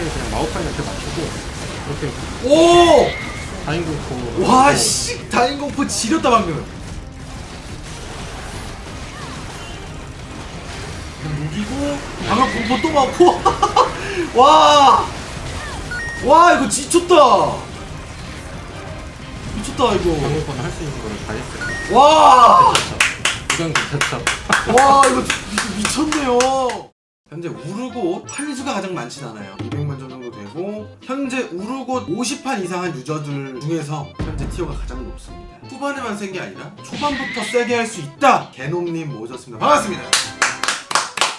이렇게 그냥 마오카이한테 맞추고 이렇게 오! 다인공포 와, 씨! 다인공포 지렸다, 방금. 무기고, 방금 공포 또 맞고. 와! 와, 이거 지쳤다! 미쳤다, 이거. 다인공포는 할 수 있는 거를 다 했어요 와! 이건 괜찮죠 와, 이거 미- 미쳤네요. 현재 우르고 판수가 가장 많진 않아요. 200만 점 정도 되고 현재 우르고 50판 이상한 유저들 중에서 현재 티어가 가장 높습니다. 후반에만 센 게 아니라 초반부터 세게 할 수 있다. 개놈님 모셨습니다. 반갑습니다.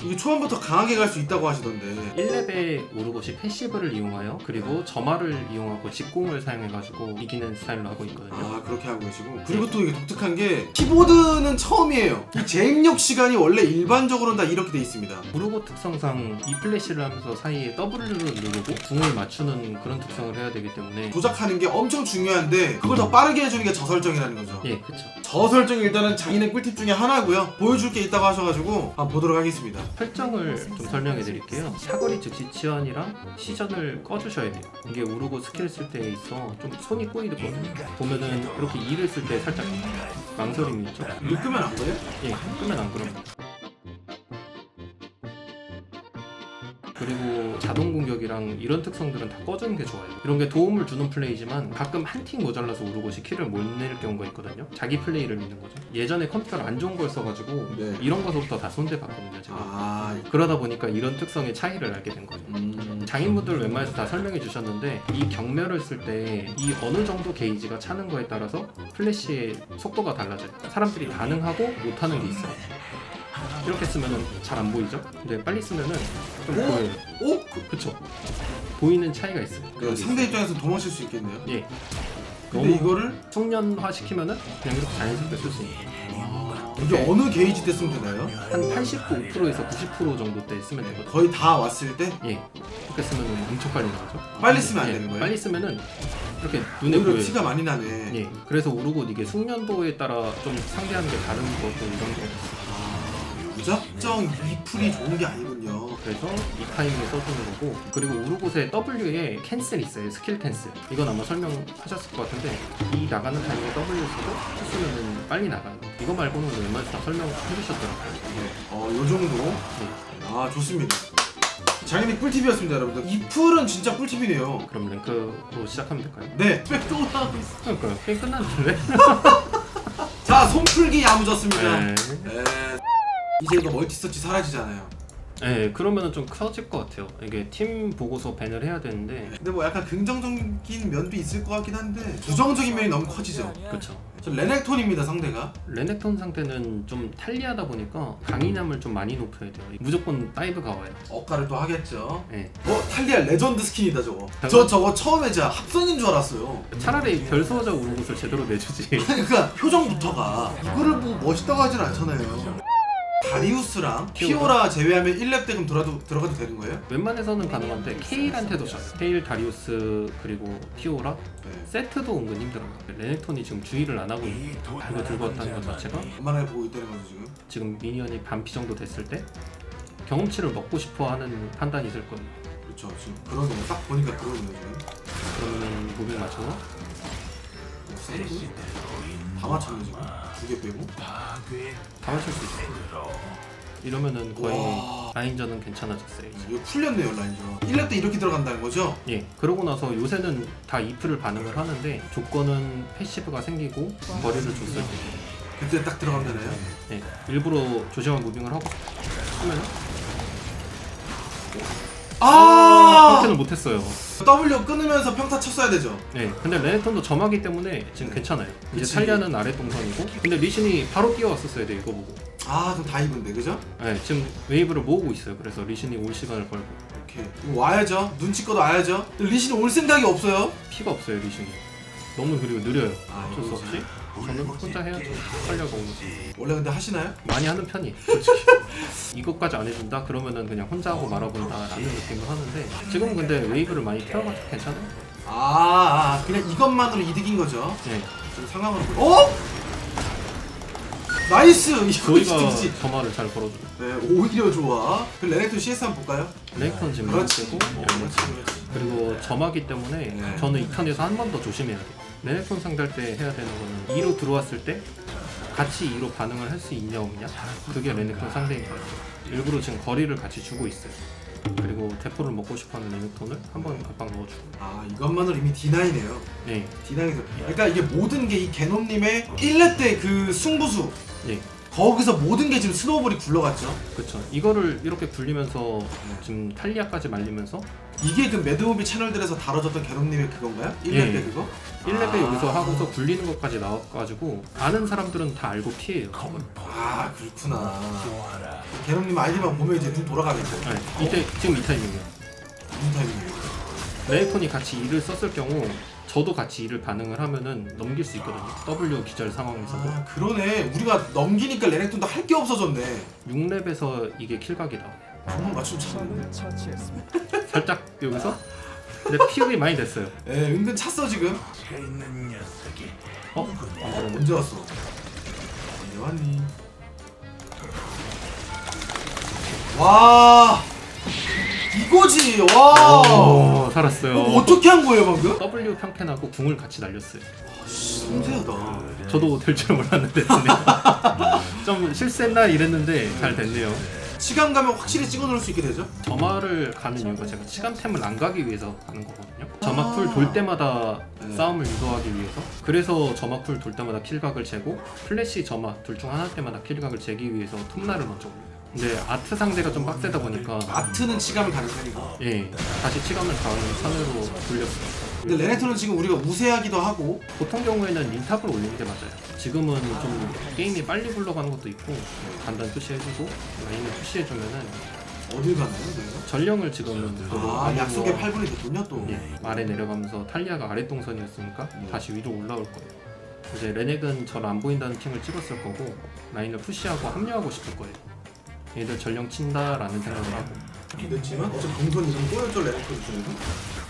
이게 초반부터 강하게 갈 수 있다고 하시던데 1렙의 오르곳이 패시브를 이용하여 그리고 점화를 이용하고 직공을 사용해가지고 이기는 스타일로 하고 있거든요 아 그렇게 하고 계시고 그리고 또 이게 독특한 게 키보드는 처음이에요. 이 제입력 시간이 원래 일반적으로는 다 이렇게 돼 있습니다. 오르고 특성상 이 플래시를 하면서 사이에 W를 누르고 궁을 맞추는 그런 특성을 해야 되기 때문에 조작하는 게 엄청 중요한데 그걸 더 빠르게 해주는 게 저 설정이라는 거죠. 예 그쵸 저 설정이 일단은 자기네 꿀팁 중에 하나고요. 보여줄 게 있다고 하셔가지고 한번 보도록 하겠습니다. 설정을 좀 설명해 드릴게요. 사거리 즉시 지연이랑 시전을 꺼주셔야 돼요. 이게 우르고 스킬 쓸 때 있어 좀 손이 꼬이거든요. 보면은 이렇게 E를 쓸 때 살짝 망설임이 있죠. 이거 끄면 안 돼요? 예, 끄면 안 그럼. 그리고 자동 공격이랑 이런 특성들은 다 꺼주는 게 좋아요. 이런 게 도움을 주는 플레이지만 가끔 한 팀 모자라서 우르고시 킬을 못낼 경우가 있거든요. 자기 플레이를 믿는 거죠. 예전에 컴퓨터를 안 좋은 걸 써가지고 네. 이런 거서부터 다 손대봤거든요. 제가. 아, 그러다 보니까 이런 특성의 차이를 알게 된 거죠. 음. 장인분들 웬만해서 다 설명해 주셨는데 이 경멸을 쓸 때 이 어느 정도 게이지가 차는 거에 따라서 플래시의 속도가 달라져요. 사람들이 가능하고 못하는 게 있어요. 이렇게 쓰면은 잘 안 보이죠? 근데 빨리 쓰면은 좀 오! 보여요. 오? 그, 그쵸? 보이는 차이가 있어요. 그 상대 입장에서 도망칠 수 있겠네요. 예. 근데 너무 이거를 숙련화 시키면은 그냥 이렇게 자연스럽게 쓸 수 있어요. 이게 어느 게이지 때 쓰면 되나요? 한 89%에서 90% 정도 때 쓰면 되거든요. 거의 다 왔을 때 예. 이렇게 쓰면은 엄청 빨리 나오죠. 빨리 쓰면 안 예, 되는 거예요? 빨리 쓰면은 이렇게 눈에 오히려 보여요. 티가 많이 나네. 예, 그래서 우르고 이게 숙련도에 따라 좀 상대하는 게 다른 것도 이런 게 있어요. 아, 무작정 이 풀이 좋은 게 아니군요. 그래서 이 타이밍에 써주는 거고 그리고 우르곳의 W에 캔슬 있어요 스킬 캔슬 이건 아마 설명하셨을 것 같은데 이 나가는 타이밍에 W 쓰고 쓰면은 빨리 나가요 이거 말고는 웬만해서 다 설명해주셨더라고요 어, 요 정도. 네. 아, 좋습니다. 장인이 꿀팁이었습니다, 여러분들. 이 풀은 진짜 꿀팁이네요. 그럼 랭크로 시작하면 될까요? 네. 또 나오고 있어. 그러니까요 게임 끝났는데 자, 손풀기 야무졌습니다. 네. 네. 이제 이거 멀티서치 사라지잖아요. 네 그러면은 좀 커질 것 같아요 이게 팀 보고서 밴을 해야 되는데 근데 뭐 약간 긍정적인 면도 있을 것 같긴 한데 부정적인 면이 너무 커지죠. 그쵸 저 레넥톤입니다 상대가. 레넥톤 상태는 좀 탈리하다 보니까 강인함을 좀 많이 높여야 돼요 무조건 다이브 가 와요 억가를 또 하겠죠. 네. 어 탈리아 레전드 스킨이다 저거. 저 저거 처음에 제가 합선인 줄 알았어요. 차라리 별소자 우는 곳을 제대로 내주지. 그러니까 표정부터가 이거를 뭐 멋있다고 하진 않잖아요. 다리우스랑 피오라 제외하면 1렙 때 그럼 들어도 들어가도 되는 거예요? 웬만해서는 가능한데 케일한테도 져요. 케일, 다리우스 그리고 피오라 네. 세트도 은근 힘들어요. 레넥톤이 지금 주의를 안 하고 있는 이거 들고 왔다는 것 자체가 얼마나 보고 있다는 거죠 지금? 지금 미니언이 반피 정도 됐을 때 경험치를 먹고 싶어하는 판단이 있을 거예요. 그렇죠 지금 그러네요. 딱 보니까 그러네요 지금. 그러면은 무빙 맞춰서 세이브? 다 맞췄네 지금. 두 개 빼고. 다 맞출 수 있어요. 이러면은 거의 와. 라인전은 괜찮아졌어요. 이제. 이거 풀렸네요 라인저. 1렙 때 이렇게 들어간다는 거죠? 예, 그러고 나서 요새는 다 이프를 반응을 하는데 조건은 패시브가 생기고 거리를 줬을 때 그때 딱 들어가면 되나요? 예, 일부러 조심한 무빙을 하고 하면 아! 평타는 못했어요. W 끊으면서 평타 쳤어야 되죠. 예, 근데 레넥톤도 점하기 때문에 지금 괜찮아요. 이제 그치. 탈리아는 아래 동선이고 근데 리신이 바로 뛰어왔었어야 돼 이거 보고. 아 그럼 다 입은데 그죠? 예, 지금 웨이브를 모으고 있어요. 그래서 리신이 올 시간을 벌고 오케이. 이거 와야죠. 눈치껏 와야죠. 리신 올 생각이 없어요. 피가 없어요 리신이. 너무 그리고 느려요. 아, 어쩔 수 이거지. 없이 저는 혼자 해야죠. 탈리아가 오는 거. 원래 근데 하시나요? 많이 하는 편이에요 솔직히 이것까지 안 해준다? 그러면은 그냥 혼자 하고 말아본다 라는 느낌을 하는데 지금은 근데 웨이브를 많이 태워가지고 괜찮아요 아, 아 그냥 이것만으로 이득인 거죠. 네. 지금 상황으로. 보- 어? 나이스 이거 저희가 진짜 점화를 잘 걸어줘요. 네 오히려 좋아 그 레넥톤 CS 한번 볼까요? 레이컨 지금 그렇지 쓰고 그렇지 그렇지 그리고 점화기 때문에 네. 저는 2턴에서 한 번 더 조심해야 돼요. 레넥톤 상대할 때 해야 되는 거는 2로 들어왔을 때 같이 2로 반응을 할 수 있냐 없냐? 그게 레넥톤 상대인 거예요. 일부러 지금 거리를 같이 주고 있어요. 그리고 대포를 먹고 싶어하는 레넥톤을 한번 각방 넣어주고. 아 이것만으로 이미 D9이네요. 예, D9에서. 그러니까 이게 모든 게 이 개놈님의 1렙 때 그 승부수. 예, 거기서 모든 게 지금 스노우볼이 굴러갔죠. 그쵸. 이거를 이렇게 굴리면서 지금 탈리아까지 말리면서 이게 그 매드무비 채널들에서 다뤄졌던 개놈님의 그건가요? 1렙 예. 때 그거? 1렙에 아. 여기서 하고서 굴리는 것까지 나와가지고 아는 사람들은 다 알고 피해요 저걸. 아 그렇구나 개놈님 아이디만 보면 이제 눈 돌아가겠죠 네, 이때 지금 이 타이밍이에요 무슨 타이밍이에요? 레이콘이 같이 일을 썼을 경우 저도 같이 일을 반응을 하면은 넘길 수 있거든요 W 기절 상황에서도 아 그러네 우리가 넘기니까 레넥톤도 할 게 없어졌네 6렙에서 이게 킬각이 나 정말 맞춤 찼네. 살짝 여기서? 근데 피업이 많이 됐어요. 예 은근 찼어 지금. 어? 안 그러네 언제 왔어? 언제 왔니? 와! 이거지! 와 오 살았어요. 이거 어떻게 한 거예요 방금? W 평캔하고 궁을 같이 날렸어요. 섬세하다. 저도 될 줄 몰랐는데 좀 실수했나 이랬는데 잘 됐네요 시간 가면 확실히 찍어 놓을 수 있게 되죠? 점화를 가는 이유가 제가 시간템을 안 가기 위해서 가는 거거든요. 점화 쿨돌 때마다 네. 싸움을 유도하기 위해서. 그래서 점화 쿨돌 때마다 킬각을 재고 플래시 점화 둘 중 하나 때마다 킬각을 재기 위해서 툼나를 먼저 올려요. 근데 아트 상대가 좀 빡세다 보니까 아트는 치감을 가는 편이고 예 다시 치감을 가는 선으로 돌렸어요. 근데 레네토는 지금 우리가 우세하기도 하고 보통 경우에는 린탑을 올리는 게 맞아요. 지금은 좀 게임이 빨리 굴러가는 것도 있고 간단 푸시해주고 라인을 푸시해주면은 어딜 가나요 저희가? 전령을 지금은 아 약속의 뭐 8분이 됐군요 또 예, 아래 내려가면서 탈리아가 아래 동선이었으니까 네. 다시 위로 올라올 거예요. 이제 레넥은 절안 보인다는 킹을 찍었을 거고 라인을 푸시하고 합류하고 싶을 거예요. 얘들 전령 친다라는 생각을 하고 됐지만 어차피 동선 이름 꼬였죠 레네토 중에서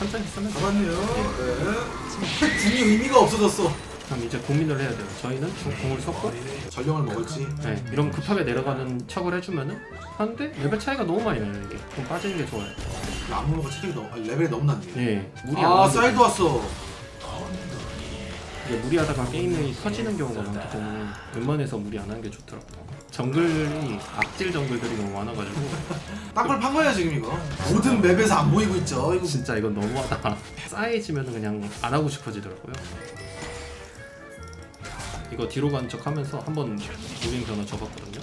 천천히 쓰면 돼요. 잡았네요 네. 궁이 의미가 없어졌어 그럼 이제 고민을 해야 돼요. 저희는 중- 공을 섞고 전령을 먹을지 네, 이러면 급하게 내려가는 척을 해주면은 하는데 레벨 차이가 너무 많이 나요 이게 좀 빠지는 게 좋아요. 안무가 체력이 너무 아니, 레벨이 너무 낮네 예, 무리 안아 하는 게 사이드 왔어 이게 무리하다가 게임이 터지는 경우가 많기 때문에 웬만해서 무리 안 하는 게 좋더라고요. 정글이 악질 정글들이 너무 많아가지고 딱걸 판 거야 지금 이거 모든 맵에서 안 보이고 있죠 이거 진짜 이건 너무하다. 쌓이지면 그냥 안 하고 싶어지더라고요. 이거 뒤로 간 척 하면서 한번 무빙 변화 접었거든요.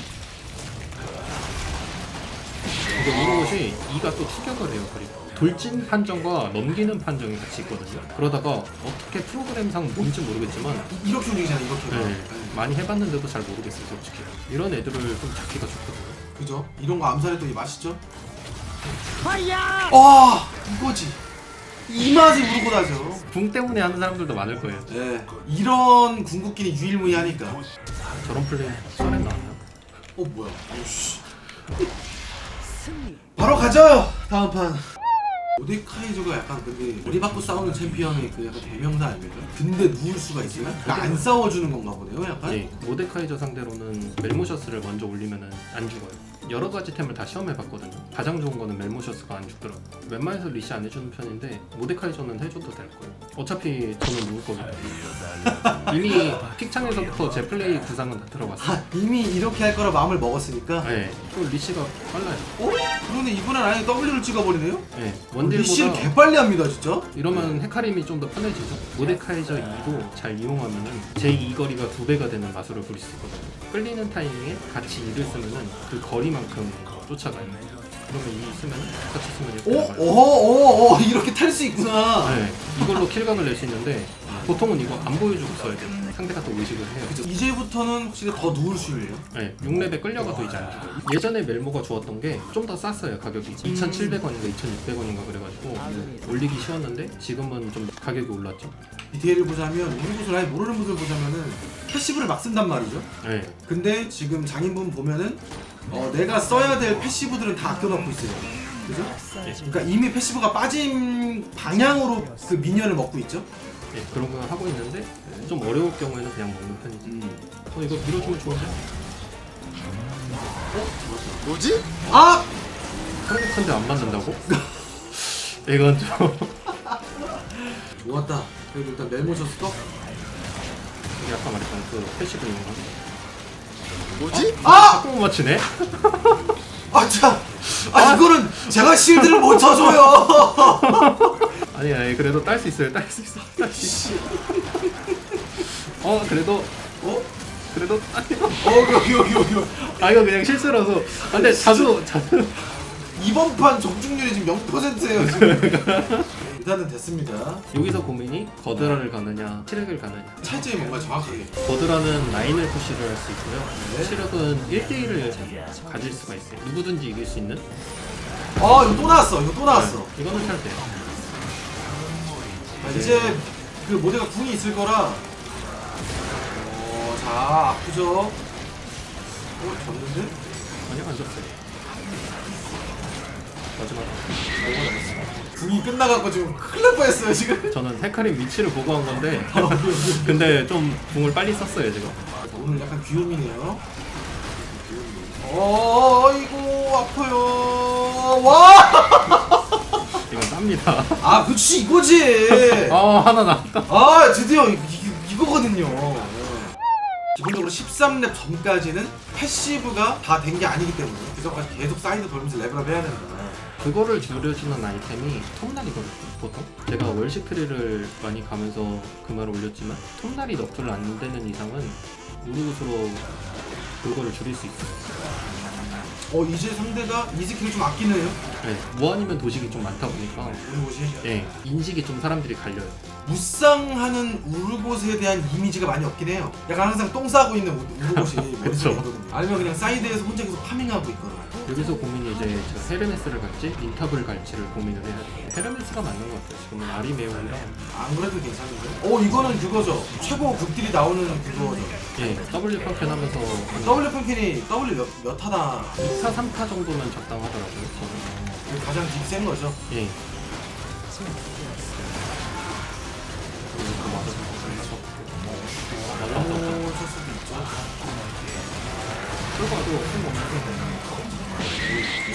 이거 우르곳이 이가 또 추격을 해요. 그리고 돌진 판정과 넘기는 판정이 같이 있거든요. 그러다가 어떻게 프로그램상 뭔지 모르겠지만 이렇게 움직이잖아 이렇게 네, 네. 많이 해봤는데도 잘 모르겠어요, 솔직히. 이런 애들을 좀 잡기가 좋거든요. 그죠? 이런 거 암살했더니 맛있죠? 와 이거지 이 맛이 우르고 나죠 궁 때문에 하는 사람들도 많을 거예요. 네 이런 궁극기는 유일무이하니까 저런 플레이 썰에 나와요. 어 뭐야 오씨 바로 가죠 다음 판 모데카이저가 약간 근데 머리 받고 싸우는 챔피언의 그 약간 대명사 아닙니까? 근데 누울 수가 있어요? 그러니까 안 싸워주는 건가 보네요 약간? 예, 모데카이저 상대로는 멜모셔스를 먼저 올리면은 안 죽어요. 여러 가지 템을 다 시험해봤거든요. 가장 좋은 거는 멜모셔스가 안 죽더라고. 요 웬만해서 리시 안 해주는 편인데 모데카이저는 해줘도 될 거예요. 어차피 저는 누울 거니까. 이미 픽창에서부터 제 플레이 구상은 다 들어갔어요. 아, 이미 이렇게 할 거라 마음을 먹었으니까 네, 또 리시가 빨라요. 어? 그러네 이번엔 아예 W를 찍어버리네요? 네, 리시를 원딜보다 개빨리 합니다 진짜 이러면 헤카림이 좀 더 편해지죠. 모데카이저 2도 잘 이용하면은 제 2거리가 두 배가 되는 마술을 부릴 수 있거든요. 끌리는 타이밍에 같이 2를 쓰면은 그 거리만 큼 쫓아가요. 그러면 2 쓰면 같이 쓰면 이렇게 오? 나가요. 오오오 오, 이렇게 탈 수 있구나 네, 이걸로 킬각을 낼 수 있는데 보통은 이거 안 보여주고 써야 돼요. 상대가 또 의식을 해요. 이제부터는 확실히 더 누울 수 있네요 네, 6렙에 끌려가도 이제 안 죽어요. 예전에 멜모가 좋았던 게 좀 더 쌌어요 가격이 2,700원인가 2,600원인가 그래가지고 올리기 쉬웠는데 지금은 좀 가격이 올랐죠. 디테일을 보자면 우리 곳을 아예 모르는 분들 보자면은 패시브를 막 쓴단 말이죠 네, 근데 지금 장인분 보면은 어, 내가 써야 될 패시브들은 다 아껴놓고 있어요 그죠? 네. 그러니까 이미 패시브가 빠진 방향으로 그 미니언을 먹고 있죠 예, 그런 걸 하고 있는데 좀 어려울 경우에는 그냥 먹는 편이지. 음. 어 이거 밀어주면 좋은데? 뭐지? 아! 상대편데 안 맞는다고? 이건 좀 좋았다. 그래도 일단 멜모셔스도 이게 아까 말했던 그 패시브 있는 거. 뭐지? 아! 자꾸 못 맞추네? 아, 자! 아, 이거는 제가 실드를 못 쳐줘요! 아니 아니 그래도 딸 수 있어요 딸 수 있어 딸 수 있어 어 그래도 어? 그래도 아니요 어, 여기, 여기, 여기. 아 이거 그냥 실수라서 아, 근데 자주 자주 이번 판 적중률이 지금 0%예요, 지금. 일단은 됐습니다. 여기서 고민이 거드라를 가느냐 치력을 가느냐 차이점이 뭔가 정확하게. 거드라는 라인을 푸시를 할 수 있고요 네. 치력은 1대1을 가질 수가 있어요 누구든지 이길 수 있는 어, 이거 또 나왔어. 이거 또 나왔어. 네, 이거는 잘 돼요 자, 이제 그 모델가 궁이 있을 거라. 어, 자, 아프죠? 어, 졌는데? 아니요 안 졌어요 마지막 궁이 끝나갖고 지금 큰일 날 뻔했어요, 지금. 저는 헤카림 위치를 보고 한 건데 근데 좀 궁을 빨리 썼어요 지금 오늘 약간 귀요미네요. 어, 이거 아파요. 와! 이건 쌉니다 아, 그치, 이거지. 아 하나 나왔다 아, 드디어 이, 이, 이거거든요. 기본적으로 13렙 전까지는 패시브가 다 된 게 아니기 때문에 그전까지 계속 사이드 돌면서 레벨업 해야 된다. 그거를 줄여주는 아이템이 톱날이거든요 보통 제가 월시크리를 많이 가면서 그 말을 올렸지만 톱날이 넉줄 안 되는 이상은 우르구스로 그거를 줄일 수 있어요 어, 이제 상대가 이 스킬을 좀 아끼네요. 네, 무한이면 도식이 좀 많다 보니까 오는 곳이. 예, 인식이 좀 사람들이 갈려요 무쌍하는 우르곳에 대한 이미지가 많이 없긴 해요. 약간 항상 똥 싸고 있는 우- 우르곳이 머릿속에. 있거든요. 아니면 그냥 사이드에서 혼자 계속 파밍하고 있거나. 여기서 고민이 이제 제가 헤르메스를 갈지 인탑을 갈지를 고민을 해야 돼요 헤르메스가 맞는 것 같아요 지금은 아리메온이랑 안 그래도 괜찮은데? 어, 이거는 그거죠. 최고 극딜이 나오는 그거죠. 예, W 펑션 하면서 W 펑킨이 W 몇, 몇 하나 2타 3타 정도면 적당하더라고요 저는 가장 딥센 거죠. 예. 맞아. 오, 쓸 수도 있죠.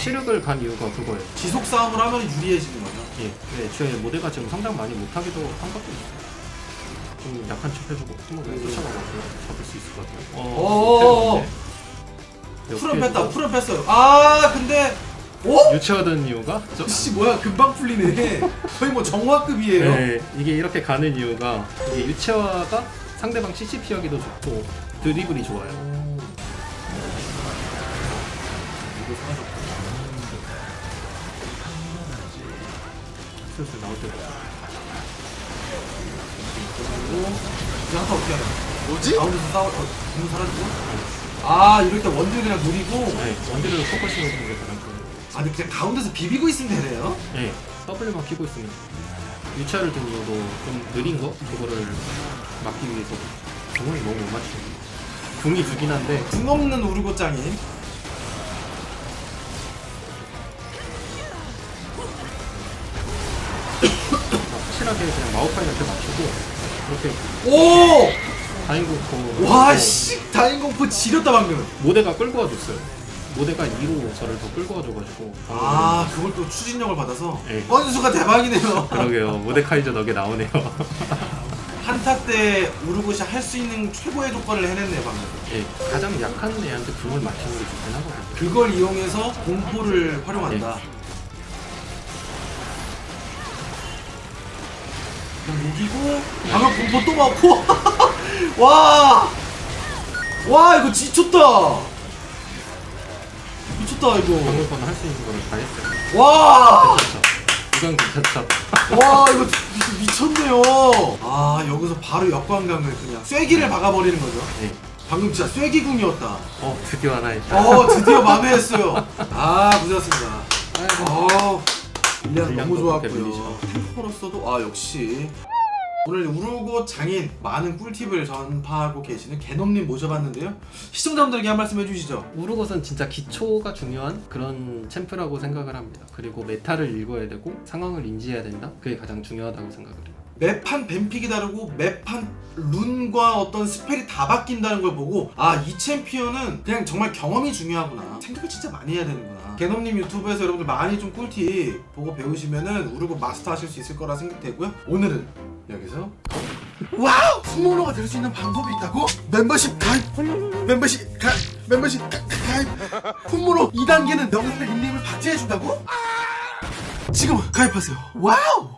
치력을 간 이유가 그거예요. 지속 싸움을 하면 유리해지는 거죠. 예. 네, 제 모델가 지금 상당 많이 못하기도 한 것도 있어요. 좀 약한 척 해주고 한번 그냥 쫓아가고 잡을 수 있을 것 같아요. 어 어어어. 네, 풀은 뺐다, 풀은 뺐어요. 아, 근데 오? 유치하던 이유가 저, 씨 뭐야 금방 풀리네. 거의 뭐 정화급이에요. 네, 이게 이렇게 가는 이유가 이게 유치화가 상대방 CC 피하기도 좋고 드리블이 좋아요. 이거. 슬슬 나올 때이 한타 어떻게 하냐? 뭐지? 가운데서 싸워, 어, 공 사라지고? 아, 이럴 때 원딜 그냥 노리고. 네, 원딜을 포커싱을 하는 게 가장 좋 아, 근데 그냥 가운데서 비비고 있으면 되네요. 네, W만 키고 있으면 유차를 든 이유도 좀 느린 거 그거를 막기 위해서 궁을 너무 못 맞추고 궁이 두긴 한데 궁 없는 우르고짱이. 확실하게 그냥 마우파이한테 맞추고 이렇게 오! 다인공 와, 씨, 다인공포 지렸다 방금. 모대가 끌고 와줬어요. 모대가 2로 저를 더 끌고 와줘가지고 아, 그걸 또 추진력을 받아서 네. 건수가 대박이네요. 그러게요 모데카이저 덕에 나오네요. 한타 때 우르고시 할 수 있는 최고의 조건을 해냈네요 방금. 예, 가장 약한 애한테 궁을 맞추는 게 좋긴 하거든요. 그걸 이용해서 공포를 활용한다. 그냥 녹이고 방금 공포 또 맞고 와! 와 이거 지쳤다 미쳤다 이거 방금 거는 할수 있는 거를 다 했어요. 와! 괜찮죠? 이건 괜찮죠? 와 이거 미- 미쳤네요 아 여기서 바로 역광강을 그냥 쐐기를 박아버리는 거죠 예. 방금 진짜 쐐기궁이었다 어 드디어 하나 했다. 어 드디어 만회했어요 아 고생하셨습니다 아이고. 어, 일량 너무 분량도 좋았고요. 데빌리죠. 탱커로서도 아 역시 오늘 우르고 장인 많은 꿀팁을 전파하고 계시는 개놈님 모셔봤는데요. 시청자분들에게 한 말씀 해주시죠. 우르곳은 진짜 기초가 중요한 그런 챔프라고 생각을 합니다. 그리고 메타를 읽어야 되고 상황을 인지해야 된다. 그게 가장 중요하다고 생각을 해요. 매판 뱀픽이 다르고 매판 룬과 어떤 스펠이 다 바뀐다는 걸 보고 아 이 챔피언은 그냥 정말 경험이 중요하구나 생각을 진짜 많이 해야 되는구나 개놈님 유튜브에서 여러분들 많이 좀 꿀팁 보고 배우시면은 우르고 마스터 하실 수 있을 거라 생각되고요 오늘은 여기서 와우! 스모너가 될 수 있는 방법이 있다고? 멤버십 가입! 멤버십 가입! 멤버십 가, 가입! 홈모노 2단계는 영상의 닉네임을 박제해준다고? 지금 가입하세요 와우!